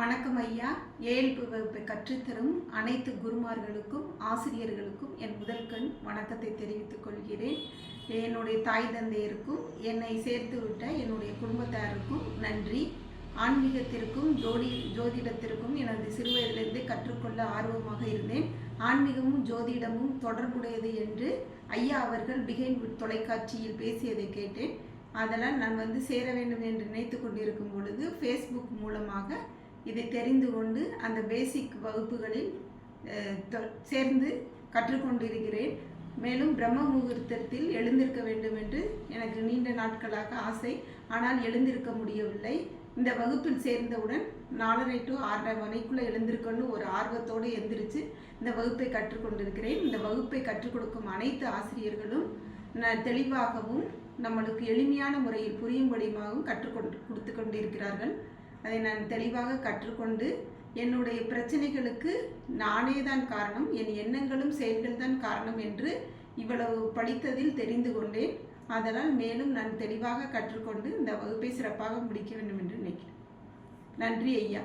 வணக்கம் ஐயா. ஏழ்பு வகுப்பை கற்றுத்தரும் அனைத்து குருமார்களுக்கும் ஆசிரியர்களுக்கும் என் முதல் கண் வணக்கத்தை தெரிவித்துக் கொள்கிறேன். என்னுடைய தாய் தந்தையருக்கும் என்னை சேர்த்து விட்ட என்னுடைய குடும்பத்தாருக்கும் நன்றி. ஆன்மீகத்திற்கும் ஜோடி ஜோதிடத்திற்கும் எனது சிறுவயதிலிருந்தே கற்றுக்கொள்ள ஆர்வமாக இருந்தேன். ஆன்மீகமும் ஜோதிடமும் தொடர்புடையது என்று ஐயா அவர்கள் பிகைன் தொலைக்காட்சியில் பேசியதை கேட்டேன். அதனால் நான் வந்து சேர வேண்டும் என்று நினைத்து கொண்டிருக்கும் பொழுது ஃபேஸ்புக் மூலமாக இதை தெரிந்து கொண்டு அந்த பேசிக் வகுப்புகளில் சேர்ந்து கற்றுக்கொண்டிருக்கிறேன். மேலும் பிரம்ம முகூர்த்தத்தில் எழுந்திருக்க வேண்டும் என்று எனக்கு நீண்ட நாட்களாக ஆசை. ஆனால் எழுந்திருக்க முடியவில்லை. இந்த வகுப்பில் சேர்ந்தவுடன் நாலரை டு ஆறரை மணிக்குள்ளே எழுந்திருக்கணும்னு ஒரு ஆர்வத்தோடு எந்திரிச்சு இந்த வகுப்பை கற்றுக்கொண்டிருக்கிறேன். இந்த வகுப்பை கற்றுக் கொடுக்கும் அனைத்து ஆசிரியர்களும் தெளிவாகவும் நம்மளுக்கு எளிமையான முறையில் புரியும்படியாகவும் கற்றுக்கொண்டு கொடுத்து கொண்டிருக்கிறார்கள். அதை நான் தெளிவாக கற்றுக்கொண்டு என்னுடைய பிரச்சனைகளுக்கு நானே தான் காரணம் என் எண்ணங்களும் செயல்கள் தான் காரணம் என்று இவ்வளவு படித்ததில் தெரிந்து கொண்டேன். அதனால் மேலும் நான் தெளிவாக கற்றுக்கொண்டு இந்த வகுப்பை சிறப்பாக முடிக்க வேண்டும் என்று நினைக்கிறேன். நன்றி ஐயா.